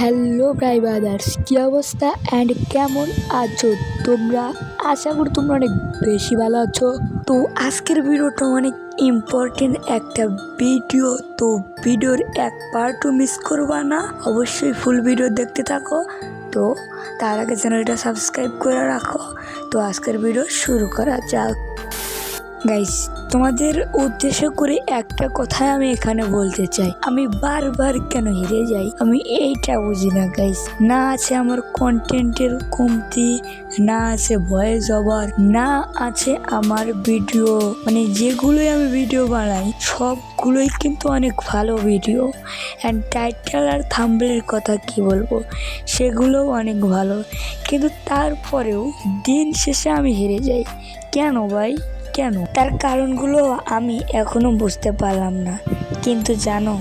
Hello ভাই brothers কী অবস্থা and কেমন আছো? তোমরা, আশা করি তোমরা অনেক বেশি ভালো আছো। তো আজকের ভিডিওটা অনেক ইম্পর্টেন্ট একটা ভিডিও। তো ভিডিওর এক পার্টও মিস করবা না, অবশ্যই ফুল ভিডিও দেখতে থাকো। তো তার আগে চ্যানেলটা সাবস্ক্রাইব করে রাখো। তো আজকের ভিডিও শুরু করা যাক। গাইস তোমাদের উদ্দেশ্য করে একটা কথা আমি এখানে বলতে চাই। আমি বারবার কেন হেরে যাই? আমি এইটা বুঝি না গাইস না আছে আমার কন্টেন্টের কমতি, না আছে ভয়েস ওভার না আছে আমার ভিডিও মানে যেগুলোই আমি ভিডিও বানাই, সবগুলোই কিন্তু অনেক ভালো ভিডিও অ্যান্ড টাইটেল আর থাম্বলের কথা কি বলব? সেগুলোও অনেক ভালো। কিন্তু তারপরেও দিন শেষে আমি হেরে যাই। কেন ভাই? কেন? তার কারণগুলো আমি এখনও বুঝতে পারলাম না। কিন্তু জানো,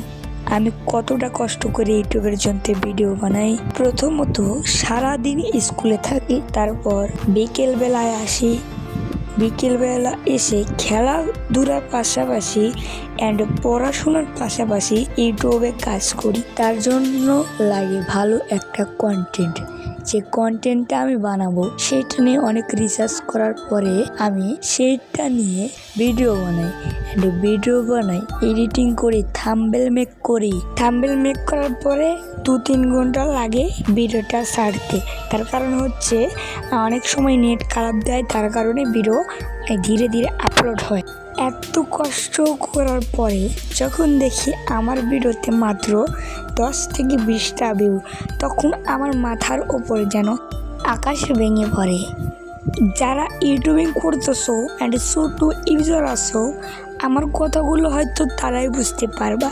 আমি কতটা কষ্ট করে ইউটিউবের জন্য ভিডিও বানাই। প্রথমত, সারাদিন স্কুলে থাকি, তারপর বিকেল বেলায় আসি। বিকেলবেলা এসে খেলাধুলার পাশাপাশি অ্যান্ড পড়াশোনার পাশাপাশি ইউটিউবে কাজ করি। তার জন্য লাগে ভালো একটা কন্টেন্ট যে কন্টেন্টটা আমি বানাবো, সেটা নিয়ে অনেক রিসার্চ করার পরে আমি সেইটা নিয়ে ভিডিও বানাই। অ্যান্ড ভিডিও বানাই এডিটিং করি থাম্বেল মেক করি। থাম্বেল মেক করার পরে দু তিন ঘণ্টা লাগে ভিডিওটা ছাড়তে। তার কারণ হচ্ছে, অনেক সময় নেট খারাপ দেয়, তার কারণে ভিডিও ধীরে ধীরে আপলোড হয়। এত কষ্ট করার পরে যখন দেখি আমার ভিডিওতে মাত্র দশ থেকে বিশটা ভিউ তখন আমার মাথার ওপর যেন আকাশ ভেঙে পড়ে। যারা ইউটিউবিং করতেছো অ্যান্ড ছোটো ইউজার আসো আমার কথাগুলো হয়তো তারাই বুঝতে পারবা।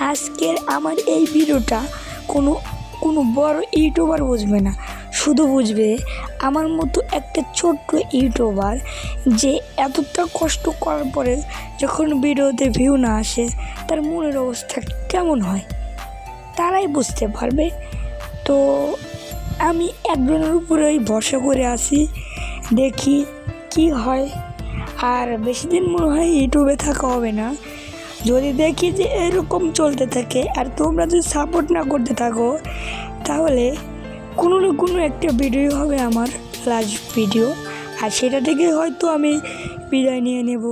আজকের আমার এই ভিডিওটা কোনো কোনো বড় ইউটিউবার বুঝবে না। শুধু বুঝবে আমার মতো একটা ছোট্ট ইউটিউবার যে এতটা কষ্ট করার পরে যখন ভিডিওতে ভিউ না আসে, তার মনের অবস্থা কেমন হয়? তারাই বুঝতে পারবে। তো আমি একজনের উপরেই ভরসা করে আসি দেখি কি হয়। আর বেশি দিন মনে হয় ইউটিউবে থাকা হবে না। যদি দেখি যে এরকম চলতে থাকে, আর তোমরা যদি সাপোর্ট না করতে থাকো, তাহলে কোনো না কোনো একটা ভিডিও হবে আমার লাস্ট ভিডিও আর সেটা থেকে হয়তো আমি বিদায় নিয়ে নেব।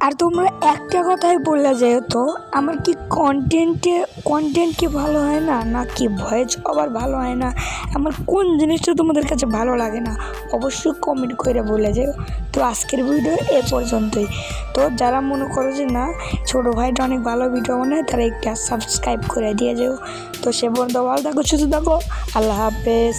আর তোমরা একটা কথাই বললে যেহেতু আমার কি কন্টেন্টে কন্টেন্ট কি ভালো হয় না? না কি ভয়েস আবার ভালো হয় না? আমার কোন জিনিসটা তোমাদের কাছে ভালো লাগে না? অবশ্যই কমেন্ট করে বলে যেও। তো আজকের ভিডিও এ পর্যন্তই। তো যারা মনে করো যে না, ছোটো ভাইটা অনেক ভালো ভিডিও বানায়, তারা একটা সাবস্ক্রাইব করে দিয়ে যেও। তো সে পর্যন্ত ভালো থাকো, সুস্থ থাকো। আল্লাহ হাফেজ।